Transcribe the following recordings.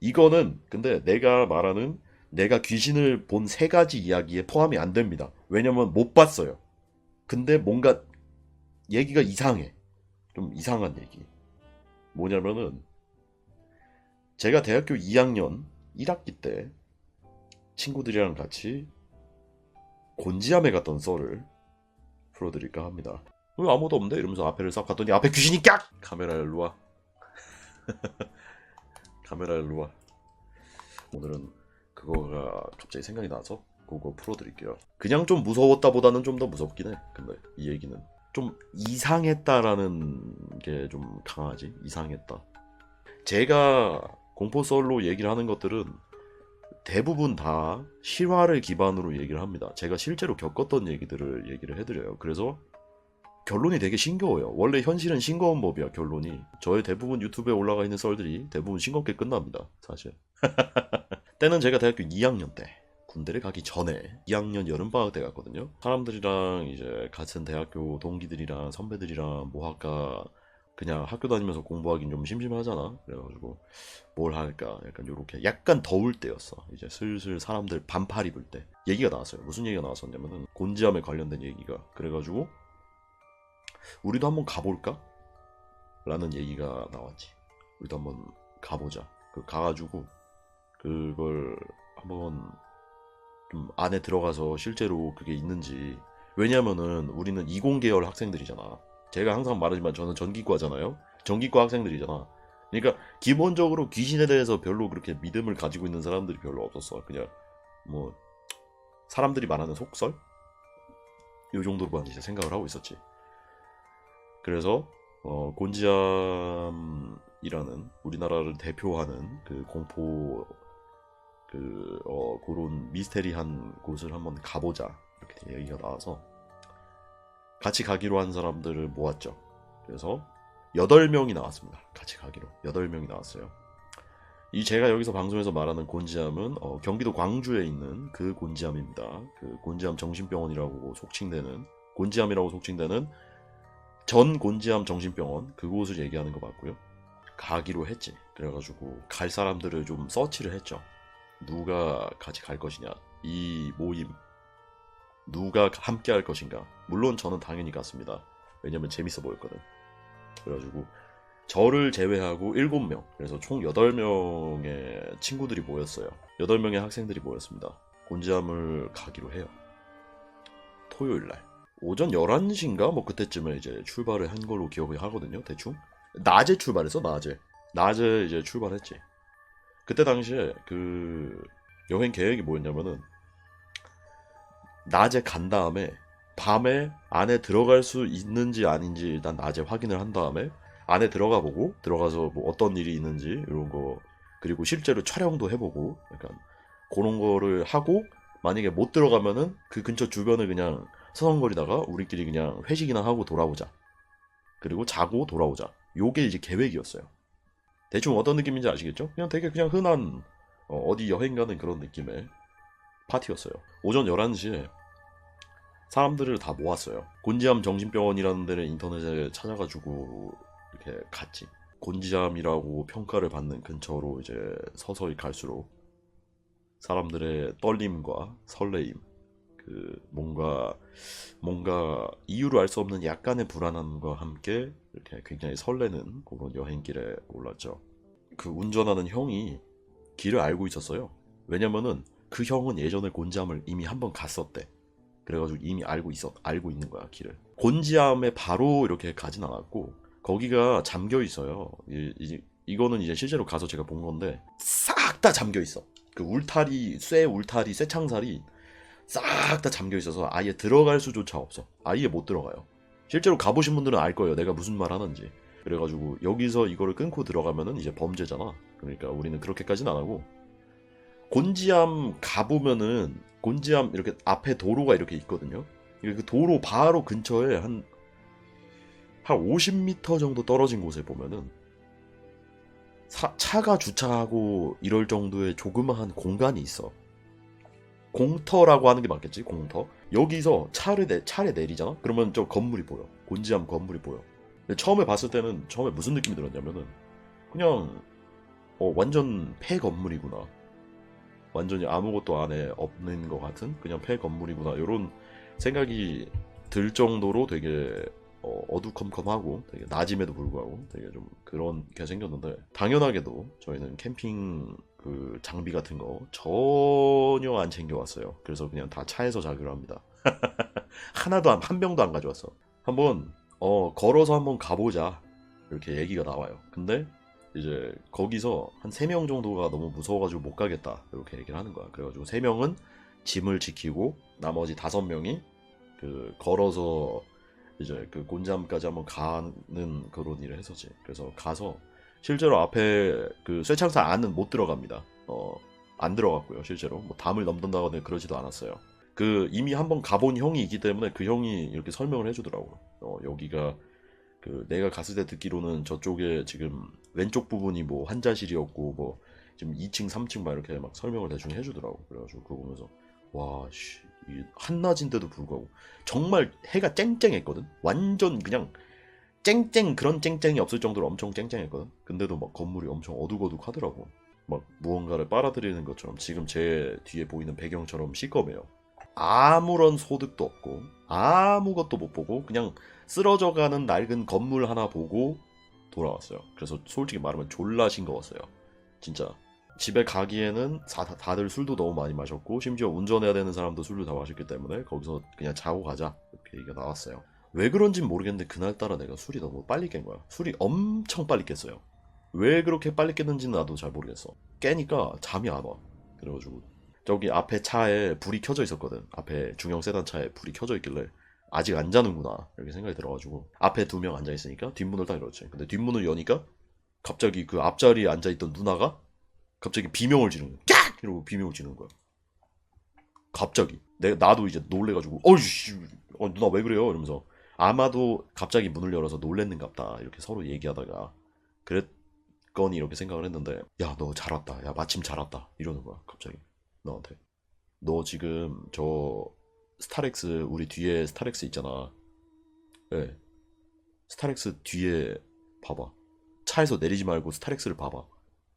이거는 근데 내가 말하는 내가 귀신을 본 세 가지 이야기에 포함이 안 됩니다. 왜냐면 못 봤어요. 근데 뭔가 얘기가 이상해. 좀 이상한 얘기. 뭐냐면은 제가 대학교 2학년 1학기 때 친구들이랑 같이 곤지암에 갔던 썰을 풀어드릴까 합니다. 왜 아무도 없는데? 이러면서 앞에를 싹 갔더니 앞에 귀신이 깍! 카메라 일로 와. 카메라 일로 와. 오늘은 그거가 갑자기 생각이 나서 그거 풀어드릴게요. 그냥 좀 무서웠다 보다는 좀 더 무섭긴 해. 근데 이 얘기는 좀 이상했다라는 게 좀 강하지. 이상했다. 제가 공포 썰로 얘기를 하는 것들은 대부분 다 실화를 기반으로 얘기를 합니다. 제가 실제로 겪었던 얘기들을 얘기를 해드려요. 그래서 결론이 되게 싱거워요. 원래 현실은 싱거운 법이야, 결론이. 저의 대부분 유튜브에 올라가 있는 썰들이 대부분 싱겁게 끝납니다, 사실. 때는 제가 대학교 2학년 때. 군대를 가기 전에 2학년 여름방학 때 갔거든요. 사람들이랑 이제 같은 대학교 동기들이랑 선배들이랑 뭐 할까 그냥 학교 다니면서 공부하긴 좀 심심하잖아. 그래가지고 뭘 할까 약간 요렇게 약간 더울 때였어. 이제 슬슬 사람들 반팔 입을 때 얘기가 나왔어요. 무슨 얘기가 나왔었냐면은 곤지암에 관련된 얘기가 그래가지고 우리도 한번 가볼까? 라는 얘기가 나왔지. 우리도 한번 가보자. 그 가가지고 그걸 한번 좀 안에 들어가서 실제로 그게 있는지 왜냐면은 우리는 이공계열 학생들이잖아. 제가 항상 말하지만 저는 전기과잖아요. 전기과 학생들이잖아. 그러니까 기본적으로 귀신에 대해서 별로 그렇게 믿음을 가지고 있는 사람들이 별로 없었어. 그냥 뭐 사람들이 말하는 속설 요 정도로만 이제 생각을 하고 있었지. 그래서 어, 곤지암이라는 우리나라를 대표하는 그 공포 그 어, 그런 미스테리한 곳을 한번 가보자 이렇게 얘기가 나와서 같이 가기로 한 사람들을 모았죠. 그래서 8명이 나왔습니다. 같이 가기로. 8명이 나왔어요. 이 제가 여기서 방송에서 말하는 곤지암은 어, 경기도 광주에 있는 그 곤지암입니다. 그 곤지암 정신병원이라고 속칭되는 곤지암이라고 속칭되는 전 곤지암 정신병원 그곳을 얘기하는 거 맞고요. 가기로 했지. 그래가지고 갈 사람들을 좀 서치를 했죠. 누가 같이 갈 것이냐. 이 모임 누가 함께 할 것인가. 물론 저는 당연히 갔습니다. 왜냐면 재밌어 보였거든. 그래가지고 저를 제외하고 7명, 그래서 총 8명의 친구들이 모였어요. 8명의 학생들이 모였습니다. 곤지암을 가기로 해요. 토요일 날. 오전 11시인가? 뭐 그때쯤에 이제 출발을 한 걸로 기억을 하거든요, 대충. 낮에 출발했어, 낮에. 낮에 이제 출발했지. 그때 당시에 그 여행 계획이 뭐였냐면은 낮에 간 다음에 밤에 안에 들어갈 수 있는지 아닌지 일단 낮에 확인을 한 다음에 안에 들어가 보고 들어가서 뭐 어떤 일이 있는지 이런 거 그리고 실제로 촬영도 해보고 약간 그런 거를 하고 만약에 못 들어가면은 그 근처 주변을 그냥 서성거리다가 우리끼리 그냥 회식이나 하고 돌아오자 그리고 자고 돌아오자 요게 이제 계획이었어요 대충 어떤 느낌인지 아시겠죠? 그냥 되게 그냥 흔한 어, 디 여행 가는 그런 느낌의 파티였어요 오전 11시에 사람들을 다 모았어요. 곤지암 정신병원이라는 데를 인터넷에 찾아가지고 이렇게 갔지. 곤지암이라고 평가를 받는 근처로 이제 서서히 갈수록 사람들의 떨림과 설레임, 그 뭔가 뭔가 이유로 알 수 없는 약간의 불안함과 함께 이렇게 굉장히 설레는 그런 여행길에 올랐죠. 그 운전하는 형이 길을 알고 있었어요. 왜냐면은 그 형은 예전에 곤지암을 이미 한 번 갔었대. 그래가지고 이미 알고 있어 알고 있는 거야 길을 곤지암에 바로 이렇게 가진 않았고 거기가 잠겨 있어요 이, 이, 이거는 이제 실제로 가서 제가 본 건데 싹 다 잠겨 있어 그 울타리 쇠 울타리 쇠 창살이 싹 다 잠겨 있어서 아예 들어갈 수조차 없어. 아예 못 들어가요. 실제로 가보신 분들은 알 거예요. 내가 무슨 말 하는지. 그래가지고 여기서 이거를 끊고 들어가면은 이제 범죄잖아. 그러니까 우리는 그렇게까지는 안 하고. 곤지암 가보면은 곤지암 이렇게 앞에 도로가 이렇게 있거든요. 그 도로 바로 근처에 한, 한 50m 정도 떨어진 곳에 보면은 사, 차가 주차하고 이럴 정도의 조그마한 공간이 있어. 공터라고 하는 게 맞겠지? 공터. 여기서 차를 내, 차를 내리잖아? 그러면 저 건물이 보여. 곤지암 건물이 보여. 처음에 봤을 때는 처음에 무슨 느낌이 들었냐면은 그냥 어 완전 폐 건물이구나. 완전히 아무것도 안에 없는 것 같은 그냥 폐 건물이구나. 이런 생각이 들 정도로 되게 어, 어 두컴컴하고 되게 낮임에도 불구하고 되게 좀 그런 게 생겼는데 당연하게도 저희는 캠핑 그 장비 같은 거 전혀 안 챙겨왔어요. 그래서 그냥 다 차에서 자기로 합니다. 하나도 안, 한 병도 안 가져왔어. 한번 어, 걸어서 한번 가보자 이렇게 얘기가 나와요. 근데 이제 거기서 한세명 정도가 너무 무서워가지고 못 가겠다 이렇게 얘기를 하는 거야. 그래가지고 세 명은 짐을 지키고 나머지 다섯 명이 그 걸어서 이제 그 곤잠까지 한번 가는 그런 일을 했었지. 그래서 가서 실제로 앞에 그 쇠창살 안은 못 들어갑니다. 어, 안 들어갔고요, 실제로. 뭐 담을 넘는다거나 그러지도 않았어요. 그 이미 한번 가본 형이 있기 때문에 그 형이 이렇게 설명을 해주더라고. 어, 여기가 그 내가 갔을 때 듣기로는 저쪽에 지금 왼쪽 부분이 뭐 환자실이었고 뭐 지금 2층, 3층 막 이렇게 막 설명을 대충 해주더라고. 그래가지고 그거 보면서 와, 씨, 이 한낮인데도 불구하고 정말 해가 쨍쨍했거든. 완전 그냥 쨍쨍 그런 쨍쨍이 없을 정도로 엄청 쨍쨍했거든. 근데도 막 건물이 엄청 어둑어둑하더라고. 막 무언가를 빨아들이는 것처럼 지금 제 뒤에 보이는 배경처럼 시꺼매요. 아무런 소득도 없고 아무것도 못 보고 그냥 쓰러져가는 낡은 건물 하나 보고 돌아왔어요. 그래서 솔직히 말하면 졸라 싱거웠어요. 진짜 집에 가기에는 사- 다들 술도 너무 많이 마셨고 심지어 운전해야 되는 사람도 술을 다 마셨기 때문에 거기서 그냥 자고 가자 이렇게 얘기가 나왔어요. 왜 그런진 모르겠는데 그날따라 내가 술이 너무 빨리 깬 거야. 술이 엄청 빨리 깼어요. 왜 그렇게 빨리 깼는지는 나도 잘 모르겠어. 깨니까 잠이 안 와. 그래가지고 저기 앞에 차에 불이 켜져 있었거든. 앞에 중형 세단 차에 불이 켜져 있길래 아직 안 자는구나 이렇게 생각이 들어가지고 앞에 두 명 앉아 있으니까 뒷문을 딱 열었지. 근데 뒷문을 여니까 갑자기 그 앞자리에 앉아 있던 누나가 갑자기 비명을 지르는 거야. 깍! 이러고 비명을 지르는 거야. 갑자기. 내 나도 이제 놀래가지고 어이씨, 어, 누나 왜 그래요? 이러면서 아마도 갑자기 문을 열어서 놀랬는갑다 이렇게 서로 얘기하다가 그랬거니 이렇게 생각을 했는데 야 너 잘 왔다. 야 마침 잘 왔다. 이러는 거야 갑자기 너한테. 너 지금 저 스타렉스 우리 뒤에 스타렉스 있잖아. 예. 스타렉스 뒤에 봐봐. 차에서 내리지 말고 스타렉스를 봐봐.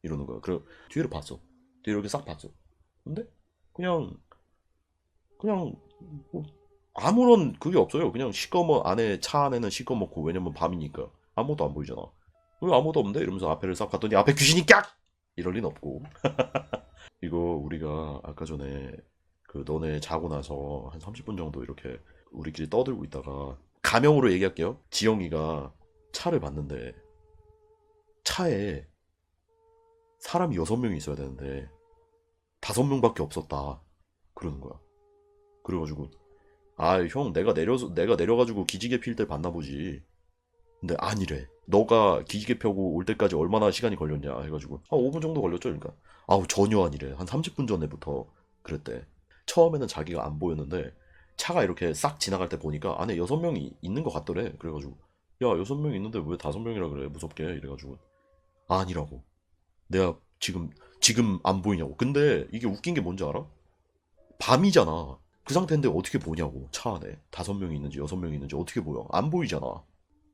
이러는 거야. 그래 뒤를 봤어. 뒤를 이렇게 싹 봤어. 근데 그냥 그냥 뭐 아무런 그게 없어요. 그냥 시꺼먼 안에 차 안에는 시꺼멓고 왜냐면 밤이니까 아무것도 안 보이잖아. 왜 아무것도 없는데 이러면서 앞에를 싹 봤더니 앞에 귀신이 깍 이럴 리는 없고. 이거 우리가 아까 전에 그 너네 자고 나서 한 30분 정도 이렇게 우리끼리 떠들고 있다가 가명으로 얘기할게요. 지영이가 차를 봤는데 차에 사람이 여섯 명이 있어야 되는데 다섯 명밖에 없었다 그러는 거야. 그래가지고 아 형 내가 내려서 내가 내려가지고 기지개 필 때 봤나 보지. 근데 아니래. 너가 기지개 펴고 올 때까지 얼마나 시간이 걸렸냐 해가지고 아 5분 정도 걸렸죠. 그러니까 아우 전혀 아니래. 한 30분 전에부터 그랬대. 처음에는 자기가 안 보였는데 차가 이렇게 싹 지나갈 때 보니까 안에 여섯 명이 있는 것 같더래. 그래가지고 야 여섯 명 있는데 왜 다섯 명이라 그래 무섭게 이래가지고 아니라고. 내가 지금 지금 안 보이냐고. 근데 이게 웃긴 게 뭔지 알아? 밤이잖아. 그 상태인데 어떻게 보냐고 차 안에 다섯 명이 있는지 여섯 명이 있는지 어떻게 보여? 안 보이잖아.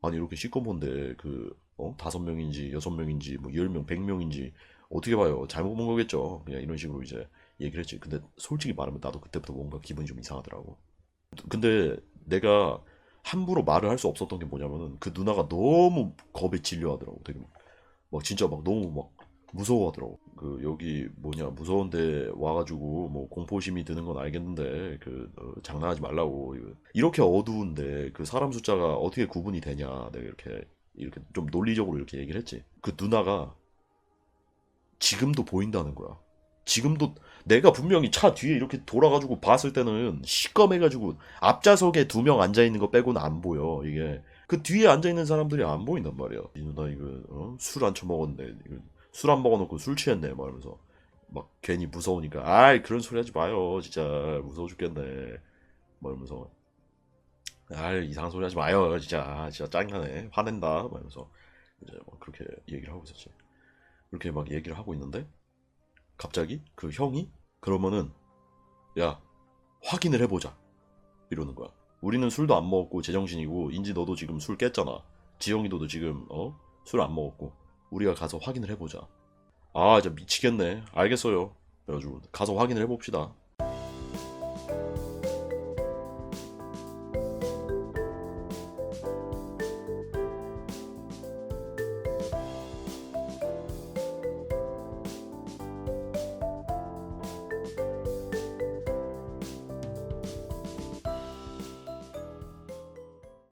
아니 이렇게 시꺼먼데 그 어? 다섯 명인지 여섯 명인지 뭐 열 명, 백 명인지 어떻게 봐요? 잘못 본 거겠죠. 그냥 이런 식으로 이제 얘기를 했지. 근데 솔직히 말하면 나도 그때부터 뭔가 기분이 좀 이상하더라고. 근데 내가 함부로 말을 할 수 없었던 게 뭐냐면은 그 누나가 너무 겁에 질려하더라고. 되게 막 진짜 막 너무 막 무서워하더라고. 그 여기 뭐냐 무서운데 와가지고 뭐 공포심이 드는 건 알겠는데 그 어, 장난하지 말라고 이거. 이렇게 어두운데 그 사람 숫자가 어떻게 구분이 되냐 내가 이렇게 이렇게 좀 논리적으로 이렇게 얘기를 했지. 그 누나가 지금도 보인다는 거야. 지금도 내가 분명히 차 뒤에 이렇게 돌아가지고 봤을 때는 시꺼매가지고 앞좌석에 두 명 앉아 있는 거 빼고는 안 보여 이게 그 뒤에 앉아 있는 사람들이 안 보인단 말이야. 이 누나 이거 어? 술안 처먹었네. 술 안 먹어놓고 술 취했네. 막 이러면서 막 괜히 무서우니까 아이 그런 소리 하지 마요. 진짜 무서워 죽겠네. 막 이러면서 아이 이상한 소리 하지 마요. 진짜 아, 진짜 짜증나네. 화낸다. 막 이러면서 이제 막 그렇게 얘기를 하고 있었지. 그렇게 막 얘기를 하고 있는데 갑자기 그 형이 그러면은 야 확인을 해보자 이러는 거야. 우리는 술도 안 먹었고 제정신이고 인지 너도 지금 술 깼잖아. 지영이 너도 지금 어? 술 안 먹었고 우리가 가서 확인을 해보자. 아, 진짜 미치겠네. 알겠어요. 그래가지고 가서 확인을 해봅시다.